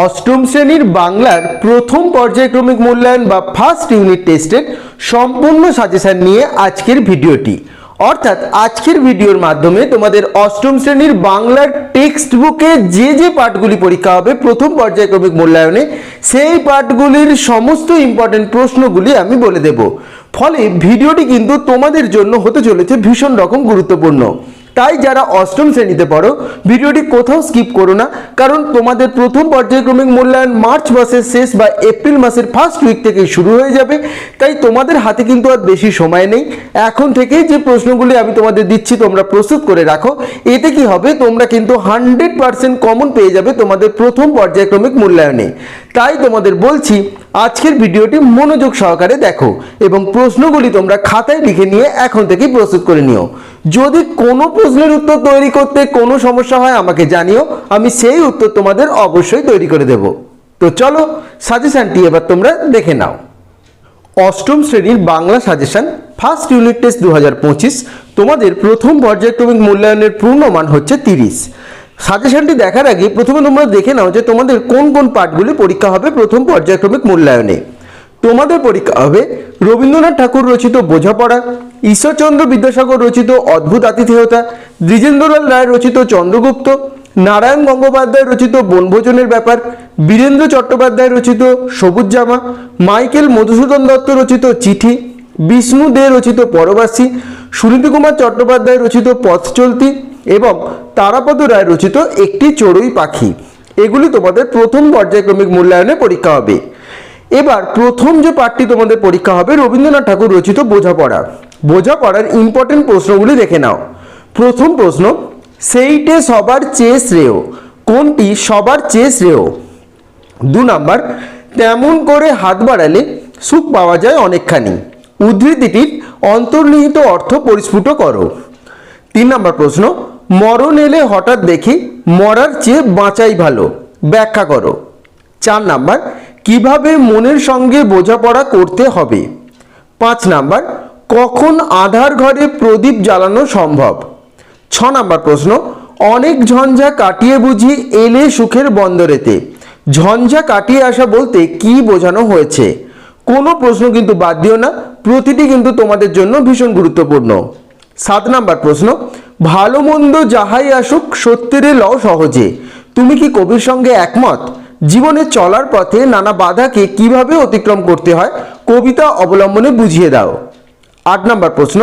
অষ্টম শ্রেণির বাংলার প্রথম পর্যায়ক্রমিক মূল্যায়ন বা ফার্স্ট ইউনিট টেস্টের সম্পূর্ণ সাজেশন নিয়ে আজকের ভিডিওটি। অর্থাৎ আজকের ভিডিওর মাধ্যমে তোমাদের অষ্টম শ্রেণির বাংলার টেক্সট বুকে যে যে পাঠগুলি পরীক্ষা হবে প্রথম পর্যায়ক্রমিক মূল্যায়নে, সেই পাঠগুলির সমস্ত ইম্পর্টেন্ট প্রশ্নগুলি আমি বলে দেব। ফলে ভিডিওটি কিন্তু তোমাদের জন্য হতে চলেছে ভীষণ রকম গুরুত্বপূর্ণ। তাই যারা অষ্টম শ্রেণীতে পড়ো, ভিডিওটি কোথাও স্কিপ করো না, কারণ তোমাদের প্রথম পর্যায়ক্রমিক মূল্যায়ন মার্চ মাসের শেষ বা এপ্রিল মাসের ফার্স্ট উইক থেকেই শুরু হয়ে যাবে। তাই তোমাদের হাতে কিন্তু আর বেশি সময় নেই। এখন থেকেই যে প্রশ্নগুলি আমি তোমাদের দিচ্ছি, তোমরা প্রস্তুত করে রাখো। এতে কি হবে? তোমরা কিন্তু হান্ড্রেড পার্সেন্ট কমন পেয়ে যাবে তোমাদের প্রথম পর্যায়ক্রমিক মূল্যায়নে। তাই তোমাদের বলছি, আজকের ভিডিওটি মনোযোগ সহকারে দেখো এবং প্রশ্নগুলি তোমরা খাতায় লিখে নিয়ে এখন থেকেই প্রস্তুত করে নিও। যদি কোনো প্রশ্নের উত্তর তৈরি করতে কোনো সমস্যা হয়, আমাকে জানিও, আমি সেই উত্তর তোমাদের অবশ্যই তৈরি করে দেব। তো চলো, সাজেশনটি এবার তোমরা দেখে নাও। অষ্টম শ্রেণির Bangla suggestion, first unit test দু হাজার পঁচিশ, তোমাদের প্রথম পর্যায়ক্রমিক মূল্যায়নের পূর্ণমান হচ্ছে তিরিশ। সাজেশনটি দেখার আগে প্রথমে তোমরা দেখে নাও যে তোমাদের কোন কোন পাঠগুলি পরীক্ষা হবে প্রথম পর্যায়ক্রমিক মূল্যায়নে। তোমাদের পরীক্ষা হবে রবীন্দ্রনাথ ঠাকুর রচিত বোঝাপড়া, ঈশ্বরচন্দ্র বিদ্যাসাগর রচিত অদ্ভুত আতিথেয়তা, দ্বিজেন্দ্রলাল রায় রচিত চন্দ্রগুপ্ত, নারায়ণ গঙ্গোপাধ্যায় রচিত বনভোজনের ব্যাপার, বীরেন্দ্র চট্টোপাধ্যায় রচিত সবুজ জামা মাইকেল মধুসূদন দত্ত রচিত চিঠি, বিষ্ণু দে রচিত পরবাসী সুনীতি কুমার চট্টোপাধ্যায় রচিত পথ চলতি এবং তারাপদ রায় রচিত একটি চড়ুই পাখি। এগুলি তোমাদের প্রথম পর্যায়ক্রমিক মূল্যায়নে পরীক্ষা হবে। এবার প্রথম যে পাঠটি তোমাদের পরীক্ষা হবে রবীন্দ্রনাথ ঠাকুর রচিত বোঝাপড়া। বোঝাপড়ার ইম্পর্টেন্ট প্রশ্নগুলি দেখে নাও। প্রথম প্রশ্ন, সেইটে সবার চেয়ে শ্রেয়, কোনটি সবার চেয়ে শ্রেয়? দু নাম্বার, তেমন করে হাত বাড়ালে সুখ পাওয়া যায় অনেকখানি। উদ্ধৃতিটির অন্তর্নিহিত অর্থ পরিস্ফুট করো। তিন নম্বর প্রশ্ন মরণ এলে হঠাৎ দেখি মরার চেয়ে বাঁচাই ভালো। ব্যাখ্যা করো। চার নাম্বার, কীভাবে মনের সঙ্গে বোঝাপড়া করতে হবে? পাঁচ নাম্বার, কখন আধার ঘরে প্রদীপ জ্বালানো সম্ভব? ছ নাম্বার প্রশ্ন, অনেক ঝঞ্ঝা কাটিয়ে বুঝি এলে সুখের বন্দরেতে। ঝঞ্ঝা কাটিয়ে আসা বলতে কি বোঝানো হয়েছে? কোনো প্রশ্ন কিন্তু বাদ দিও না, প্রতিটি কিন্তু তোমাদের জন্য ভীষণ গুরুত্বপূর্ণ। সাত নাম্বার প্রশ্ন ভালো মন্দ যাহাই আসুক, সত্যেরে লও সহজে। তুমি কি কবির সঙ্গে একমত? জীবনে চলার পথে নানা বাধাকে কীভাবে অতিক্রম করতে হয়, কবিতা অবলম্বনে বুঝিয়ে দাও। আট নম্বর প্রশ্ন,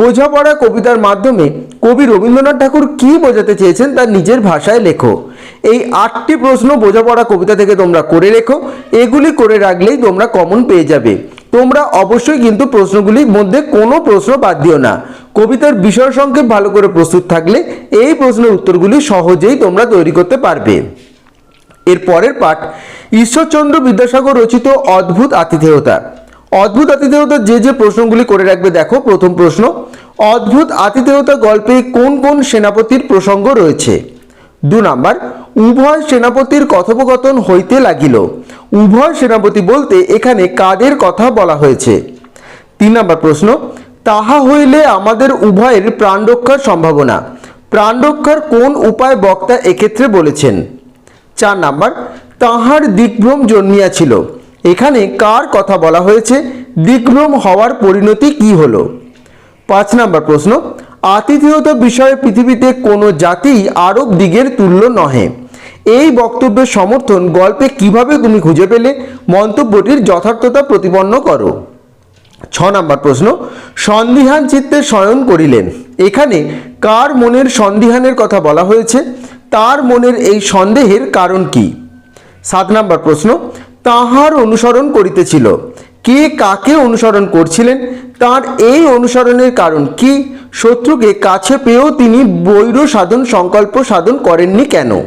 বোঝাপড়া কবিতার মাধ্যমে কবি রবীন্দ্রনাথ ঠাকুর কি বোঝাতে চেয়েছেন তার নিজের ভাষায় লেখো। এই আটটি প্রশ্ন বোঝাপড়া কবিতা থেকে তোমরা করে রেখো এগুলি করে রাখলেই তোমরা কমন পেয়ে যাবে। তোমরা অবশ্যই কিন্তু প্রশ্নগুলির মধ্যে কোনো প্রশ্ন বাদ দিও না। কবিতার বিষয় সংক্ষেপ ভালো করে প্রস্তুত থাকলে এই প্রশ্নের উত্তরগুলি সহজেই তোমরা তৈরি করতে পারবে। এর পরের পাঠ, ঈশ্বরচন্দ্র বিদ্যাসাগর রচিত অদ্ভুত আতিথেয়তা। অদ্ভুত আতিথেয়তা যে যে প্রশ্নগুলি করে রাখবে দেখো, প্রথম প্রশ্ন, অদ্ভুত আতিথেয়তা গল্পে কোন কোন সেনাপতির প্রসঙ্গ রয়েছে? দু নাম্বার, উভয় সেনাপতির কথোপকথন হইতে লাগিল। উভয় সেনাপতি বলতে এখানে কাদের কথা বলা হয়েছে? তিন নম্বর প্রশ্ন তাহা হইলে আমাদের উভয়ের প্রাণ রক্ষার সম্ভাবনা। প্রাণ রক্ষার কোন উপায় বক্তা এক্ষেত্রে বলেছেন? চার নাম্বার, তাহার দিগ্ভ্রম জন্মিয়াছিল। এখানে কার কথা বলা হয়েছে? দিগ্ভ্রম হওয়ার পরিণতি কি হলো? পাঁচ নাম্বার প্রশ্ন, আতিথেয়তা বিষয়ে পৃথিবীতে কোনো জাতি আরব দিগের তুল্য নহে। এই বক্তব্যের সমর্থন গল্পে কীভাবে তুমি খুঁজে পেলে? মন্তব্যটির যথার্থতা প্রতিপন্ন করো। ছ নম্বর প্রশ্ন সন্দিহান চিত্তে শয়ন করিলেন। এখানে কার মনের সন্দিহানের কথা বলা হয়েছে? তার মনের এই সন্দেহের কারণ কি? সাত নম্বর প্রশ্ন, তাহার অনুসরণ করিতেছিল। কে কাকে অনুসরণ করছিলেন? তার এই অনুসরণের কারণ কি? শত্রুকে কাছে পেয়েও তিনি বৈর সাধন সংকল্প সাধন করেননি কেন?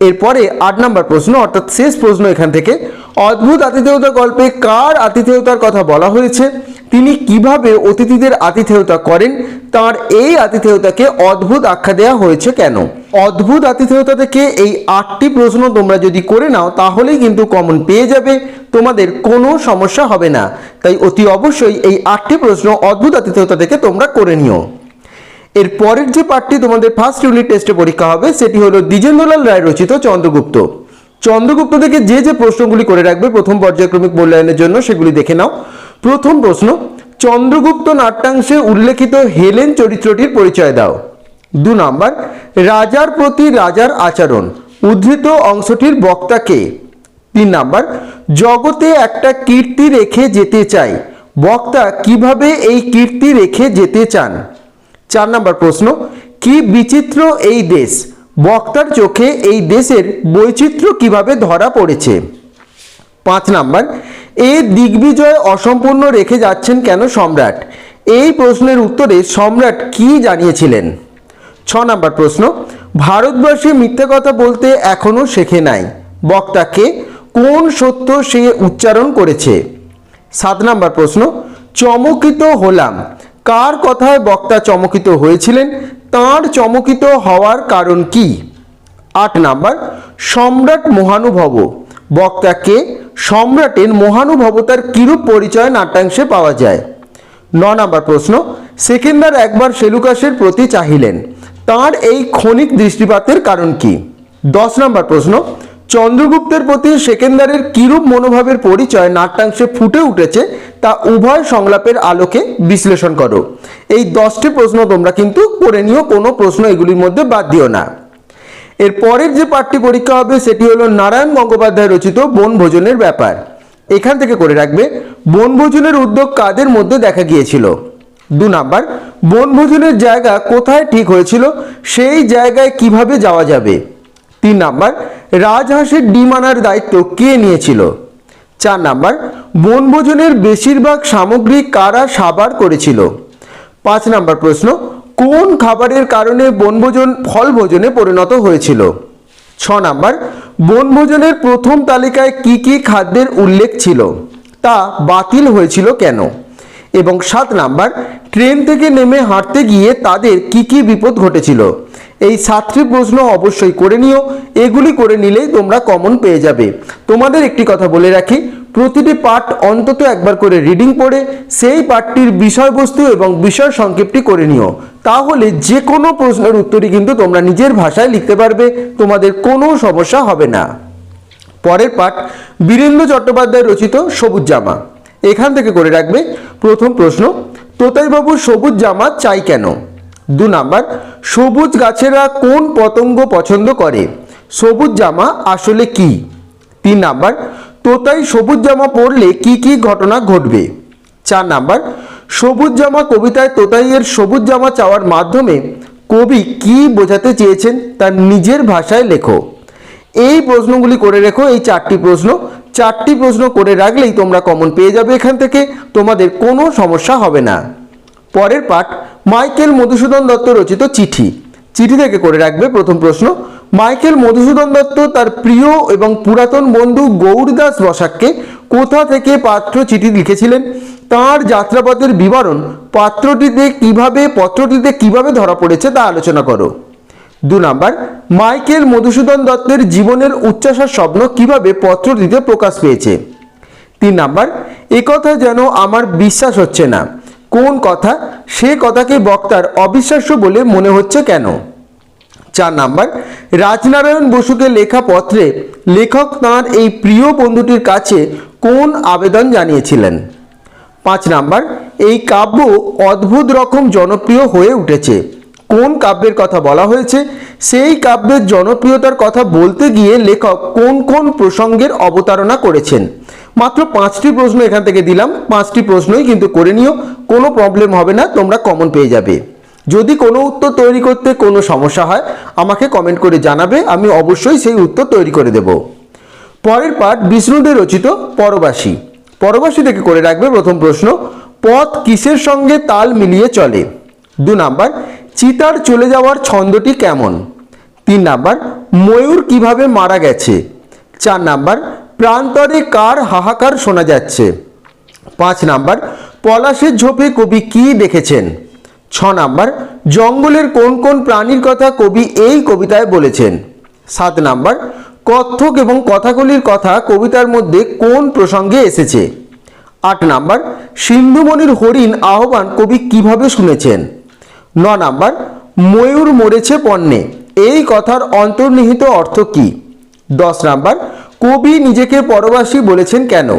এরপরে আট নম্বর প্রশ্ন, অর্থাৎ শেষ প্রশ্ন এখান থেকে, অদ্ভুত আতিথেয়তা গল্পে কার আতিথেয়তার কথা বলা হয়েছে? তিনি কীভাবে অতিথিদের আতিথেয়তা করেন? তার এই আতিথেয়তাকে অদ্ভুত আখ্যা দেওয়া হয়েছে কেন? অদ্ভুত আতিথেয়তা থেকে এই আটটি প্রশ্ন তোমরা যদি করে নাও, তাহলেই কিন্তু কমন পেয়ে যাবে। তোমাদের কোনো সমস্যা হবে না। তাই অতি অবশ্যই এই আটটি প্রশ্ন অদ্ভুত আতিথেয়তা থেকে তোমরা করে নিও। এর পরের যে পাঠটি তোমাদের ফার্স্ট ইউনিট টেস্টে পরীক্ষা হবে, সেটি হলো দ্বিজেন্দ্রলাল রায় রচিত চন্দ্রগুপ্ত। চন্দ্রগুপ্ত থেকে যে যে প্রশ্নগুলি করে রাখবে প্রথম পর্যায়ক্রমিক মূল্যায়নের জন্য, সেগুলি দেখে নাও। প্রথম প্রশ্ন, চন্দ্রগুপ্ত নাট্যাংশে উল্লেখিত হেলেন চরিত্রটির পরিচয় দাও। দু নম্বর, রাজার প্রতি রাজার আচরণ, উদ্ধৃত অংশটির বক্তা কে? তিন নাম্বার, জগতে একটা কীর্তি রেখে যেতে চাই, বক্তা কীভাবে এই কীর্তি রেখে যেতে চান? চার নম্বর প্রশ্ন, কি বিচিত্র এই দেশ? বক্তার চোখে এই দেশের বৈচিত্র্য কীভাবে ধরা পড়েছে? পাঁচ নাম্বার, এ দিগ্বিজয় অসম্পূর্ণ রেখে যাচ্ছেন কেন সম্রাট? এই প্রশ্নের উত্তরে সম্রাট কি জানিয়েছিলেন? ছ নাম্বার প্রশ্ন, ভারতবর্ষে মিথ্যে কথা বলতে এখনও শেখে নাই। বক্তাকে কোন সত্য সে উচ্চারণ করেছে? সাত নাম্বার প্রশ্ন, চমকিত হলাম। কার কথায় বক্তা চমকিত হয়েছিলেন? তার চমকিত হওয়ার কারণ কি? আট নাম্বার, সম্রাট মহানুভব। বক্তাকে সম্রাটের মহানুভবতার কিরূপ পরিচয় নাট্যাংশে পাওয়া যায়? ন নাম্বার প্রশ্ন, সেকেন্দার একবার সেলুকাসের প্রতি চাহিলেন। তার এই ক্ষণিক দৃষ্টিপাতের কারণ কি? দশ নম্বর প্রশ্ন চন্দ্রগুপ্তের প্রতি সেকেন্দারের কিরূপ মনোভাবের পরিচয় নাট্যাংশে ফুটে উঠেছে, তা উভয় সংলাপের আলোকে বিশ্লেষণ করো। এই দশটি প্রশ্ন তোমরা কিন্তু করে নিও, কোনো প্রশ্ন এগুলির মধ্যে বাদ দিও না। এর পরের যে পাঠটি পরীক্ষা হবে, সেটি হলো নারায়ণ গঙ্গোপাধ্যায় রচিত বনভোজনের ব্যাপার। এখান থেকে করে রাখবে বনভোজনের উদ্যোগ কাদের মধ্যে দেখা গিয়েছিল? দু নাম্বার বনভোজনের জায়গা কোথায় ঠিক হয়েছিল, সেই জায়গায় কীভাবে যাওয়া যাবে? তিন নাম্বার, রাজহাঁসের ডিম আনার দায়িত্ব কে নিয়েছিল? চার নাম্বার, বনভোজনের বেশিরভাগ সামগ্রী কারা সাবার করেছিল? পাঁচ নাম্বার প্রশ্ন, কোন খাবারের কারণে বনভোজন, ফলভোজনে পরিণত হয়েছিল? ছ নাম্বার, বনভোজনের প্রথম তালিকায় কি কি খাদ্যের উল্লেখ ছিল? তা বাতিল হয়েছিল কেন? এবং সাত নাম্বার, ট্রেন থেকে নেমে হাঁটতে গিয়ে তাদের কি কি বিপদ ঘটেছিল? এই সাতটি প্রশ্ন অবশ্যই করে নিও। এগুলি করে নিলেই তোমরা কমন পেয়ে যাবে। তোমাদের একটি কথা বলে রাখি, প্রতিটি পাঠ অন্তত একবার করে রিডিং পড়ে, সেই পাঠটির বিষয়বস্তু এবং বিষয় সংক্ষেপটি করে নিও। তাহলে যে কোনো প্রশ্নের উত্তরই কিন্তু তোমরা নিজের ভাষায় লিখতে পারবে, তোমাদের কোনো সমস্যা হবে না। পরের পাঠ, বীরেন্দ্র চট্টোপাধ্যায় রচিত সবুজ জামা। এখান থেকে করে রাখবে। প্রথম প্রশ্ন, তোতাইবাবু সবুজ জামা চাই কেন? দু নাম্বার, সবুজ গাছেরা কোন পতঙ্গ পছন্দ করে? সবুজ জামা আসলে কি? তিন নাম্বার, তোতাই সবুজ জামা পরলে কি কি ঘটনা ঘটবে? চার নাম্বার, সবুজ জামা কবিতায় তোতাইয়ের সবুজ জামা চাওয়ার মাধ্যমে কবি কি বোঝাতে চেয়েছেন তার নিজের ভাষায় লেখো। এই প্রশ্নগুলি করে রেখো, এই চারটি প্রশ্ন। চারটি প্রশ্ন করে রাখলেই তোমরা কমন পেয়ে যাবে এখান থেকে। তোমাদের কোনো সমস্যা হবে না। পরের পাঠ, মাইকেল মধুসূদন দত্ত রচিত চিঠি। চিঠি থেকে করে রাখবে প্রথম প্রশ্ন, মাইকেল মধুসূদন দত্ত তার প্রিয় এবং পুরাতন বন্ধু গৌরদাস বসাককে কোথা থেকে পাত্র চিঠি লিখেছিলেন? তার যাত্রাপথের বিবরণ, পাত্রটিতে কীভাবে, পত্রটিতে কীভাবে ধরা পড়েছে তা আলোচনা করো। দু নাম্বার, মাইকেল মধুসূদন দত্তের জীবনের উচ্চাসার স্বপ্ন কীভাবে পত্রটিতে প্রকাশ পেয়েছে? তিন নাম্বার একথা যেন আমার বিশ্বাস হচ্ছে না। কোন কথা? সে কথাকে বক্তার অবিশ্বাস্য বলে মনে হচ্ছে কেন? চার নাম্বার, রাজনারায়ণ বসুকে লেখা পত্রে লেখক তাঁর এই প্রিয় বন্ধুটির কাছে কোন আবেদন জানিয়েছিলেন? পাঁচ নাম্বার, এই কাব্য অদ্ভুত রকম জনপ্রিয় হয়ে উঠেছে। কোন কাব্যের কথা বলা হয়েছে? সেই কাব্যের জনপ্রিয়তার কথা বলতে গিয়ে লেখক কোন কোন প্রসঙ্গের অবতারণা করেছেন? মাত্র পাঁচটি প্রশ্ন এখান থেকে দিলাম। পাঁচটি প্রশ্নই কিন্তু করে নিও। কোনো প্রবলেম হবে না, তোমরা কমন পেয়ে যাবে। যদি কোনো উত্তর তৈরি করতে কোনো সমস্যা হয়, আমাকে কমেন্ট করে জানাবে। আমি অবশ্যই সেই উত্তর তৈরি করে দেব। পরের পাঠ বিষ্ণুদের রচিত পরবাসী। পরবাসী থেকে করে রাখবে প্রথম প্রশ্ন, পথ কিসের সঙ্গে তাল মিলিয়ে চলে? দু নাম্বার চিতার চলে যাওয়ার ছন্দটি কেমন? তিন নাম্বার, ময়ূর কীভাবে মারা গেছে? চার নাম্বার, প্রান্তরে কার হাহাকার শোনা যাচ্ছে? পাঁচ নাম্বার, পলাশের ঝোপে কবি কি দেখেছেন? ছ নাম্বার, জঙ্গলের কোন কোন প্রাণীর কথা কবি এই কবিতায় বলেছেন? সাত নাম্বার কত্থক এবং কথাগুলির কথা কবিতার মধ্যে কোন প্রসঙ্গে এসেছে? আট নাম্বার সিন্ধুমণির হরিণ আহ্বান কবি কীভাবে শুনেছেন? ন নাম্বার, ময়ূর মরেছে পণ্যে এই কথার অন্তর্নিহিত অর্থ কি? দশ নাম্বার, কবি নিজেকে পরবাসী বলেছেন কেন?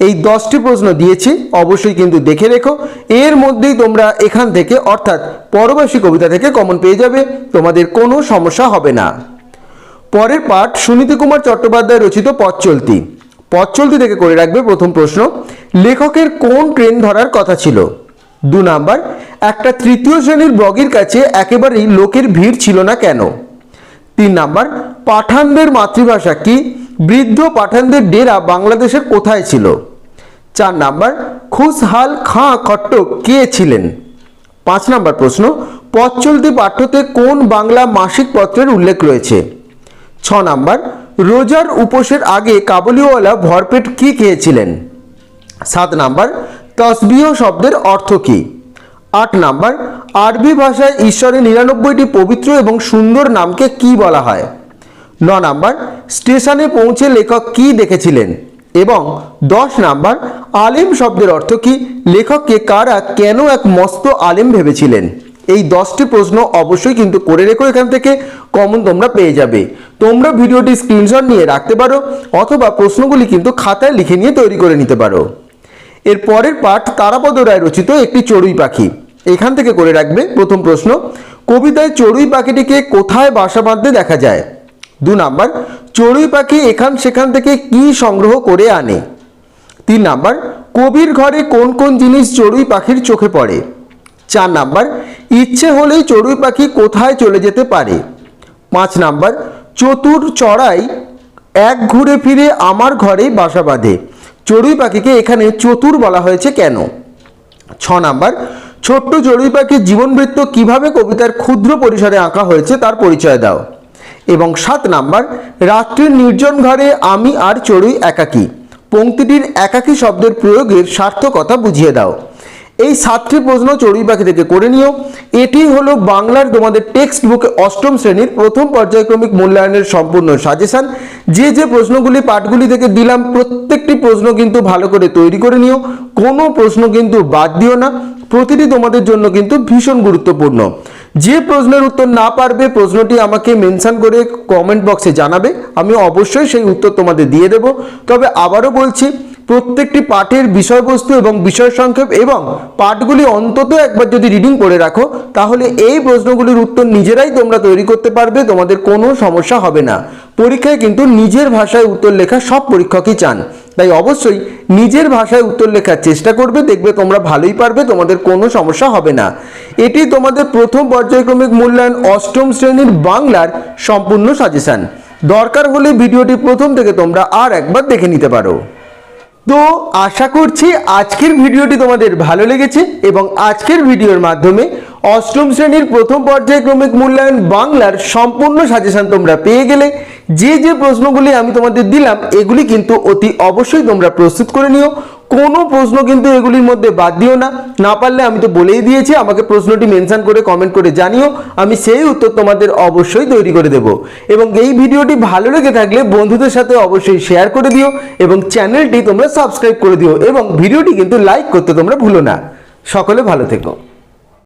এই দশটি প্রশ্ন দিয়েছি, অবশ্যই কিন্তু দেখে রেখো। এর মধ্যেই তোমরা এখান থেকে, অর্থাৎ পরবাসী কবিতা থেকে কমন পেয়ে যাবে, তোমাদের কোনো সমস্যা হবে না। পরের পাঠ, সুনীতি কুমার চট্টোপাধ্যায় রচিত পথ চলতি। পথ চলতি থেকে করে রাখবে প্রথম প্রশ্ন, লেখকের কোন ট্রেন ধরার কথা ছিল? দু নাম্বার একটা তৃতীয় শ্রেণির বগির কাছে একেবারেই লোকের ভিড় ছিল না কেন? তিন নাম্বার, পাঠানদের মাতৃভাষা কি? বৃদ্ধ পাঠানদের ডেরা বাংলাদেশের কোথায় ছিল? চার নাম্বার, খুশহাল খাঁ খট্টক কে ছিলেন? পাঁচ নাম্বার প্রশ্ন পথ পাঠ্যতে কোন বাংলা মাসিক পত্রের উল্লেখ রয়েছে? ছ নাম্বার, রোজার উপোসের আগে কাবুলিওয়ালা ভরপেট কি খেয়েছিলেন? সাত নাম্বার, তসবিহ শব্দের অর্থ কী? আট নাম্বার, আরবি ভাষায় ঈশ্বরের নিরানব্বইটি পবিত্র এবং সুন্দর নামকে কি বলা হয়? ন নাম্বার, স্টেশনে পৌঁছে লেখক কি দেখেছিলেন? এবং দশ নাম্বার, আলেম শব্দের অর্থ কি? লেখককে কারা কেন এক মস্ত আলেম ভেবেছিলেন? এই দশটি প্রশ্ন অবশ্যই কিন্তু করে রেখো এখান থেকে, কমন তোমরা পেয়ে যাবে। তোমরা ভিডিওটি স্ক্রিনশট নিয়ে রাখতে পারো, অথবা প্রশ্নগুলি কিন্তু খাতায় লিখে নিয়ে তৈরি করে নিতে পারো। এর পরের পাঠ তারাপদ রায় রচিত একটি চড়ুই পাখি। এখান থেকে করে রাখবে। প্রথম প্রশ্ন, কবিতায় চড়ুই পাখিটিকে কোথায় বাসা বাঁধতে দেখা যায়? দু নাম্বার, চড়ুই পাখি এখান সেখান থেকে কি সংগ্রহ করে আনে? তিন নাম্বার, কবির ঘরে কোন কোন জিনিস চড়ুই পাখির চোখে পড়ে? চার নাম্বার, ইচ্ছে হলেই চড়ুই পাখি কোথায় চলে যেতে পারে? পাঁচ নাম্বার, চতুর চড়াই এক ঘুরে ফিরে আমার ঘরেই বাসা বাঁধে। চড়ুই পাখিকে এখানে চতুর বলা হয়েছে কেন? ছ নাম্বার ছোট্ট চড়ুই পাখির জীবনবৃত্ত কীভাবে কবিতার ক্ষুদ্র পরিসরে আঁকা হয়েছে তার পরিচয় দাও। এবং সাত নাম্বার, রাত্রির নির্জন ঘরে আমি আর চড়ুই একাকী। পঙ্ক্তিটির একাকী শব্দের প্রয়োগের সার্থকতা বুঝিয়ে দাও। এই সাতটি প্রশ্ন চড়ুই পাখি থেকে করে নিও। এটি হলো বাংলার তোমাদের টেক্সট বুকে অষ্টম শ্রেণির প্রথম পর্যায়ক্রমিক মূল্যায়নের সম্পূর্ণ সাজেশন। যে যে প্রশ্নগুলি পাঠগুলি থেকে দিলাম, প্রত্যেকটি প্রশ্ন কিন্তু ভালো করে তৈরি করে নিও। কোনো প্রশ্ন কিন্তু বাদ দিও না। প্রতিটি তোমাদের জন্য কিন্তু ভীষণ গুরুত্বপূর্ণ। যে প্রশ্নের উত্তর না পারবে, প্রশ্নটি আমাকে মেনশন করে কমেন্ট বক্সে জানাবে। আমি অবশ্যই সেই উত্তর তোমাদের দিয়ে দেব। তবে আবারও বলছি প্রত্যেকটি পাঠের বিষয়বস্তু এবং বিষয় সংক্ষেপ এবং পাঠগুলি অন্তত একবার যদি রিডিং করে রাখো, তাহলে এই প্রশ্নগুলির উত্তর নিজেরাই তোমরা তৈরি করতে পারবে, তোমাদের কোনো সমস্যা হবে না। পরীক্ষায় কিন্তু নিজের ভাষায় উত্তর লেখা সব পরীক্ষকই চান। তাই অবশ্যই নিজের ভাষায় উত্তর লেখার চেষ্টা করবে, দেখবে তোমরা ভালোই পারবে, তোমাদের কোনো সমস্যা হবে না। এটি তোমাদের প্রথম পর্যায়ক্রমিক মূল্যায়ন অষ্টম শ্রেণির বাংলার সম্পূর্ণ সাজেশন দরকার হলে ভিডিওটি প্রথম থেকে তোমরা আর একবার দেখে নিতে পারো। তো আশা করছি আজকের ভিডিওটি তোমাদের ভালো লেগেছে এবং আজকের ভিডিওর মাধ্যমে অষ্টম শ্রেণির প্রথম পর্যায়ক্রমিক মূল্যায়ন বাংলার সম্পূর্ণ সাজেশন তোমরা পেয়ে গেলে যে যে প্রশ্নগুলি আমি তোমাদের দিলাম, এগুলি কিন্তু অতি অবশ্যই তোমরা প্রস্তুত করে নিও। কোনো প্রশ্ন কিন্তু এগুলির মধ্যে বাদ দিও না। না পারলে আমি তো বলেই দিয়েছি, আমাকে প্রশ্নটি মেনশন করে কমেন্ট করে জানিও। আমি সেই উত্তর তোমাদের অবশ্যই তৈরি করে দেব। এবং এই ভিডিওটি ভালো লেগে থাকলে বন্ধুদের সাথে অবশ্যই শেয়ার করে দিও এবং চ্যানেলটি তোমরা সাবস্ক্রাইব করে দিও। এবং ভিডিওটি কিন্তু লাইক করতে তোমরা ভুলো না। সকলে ভালো থেকো।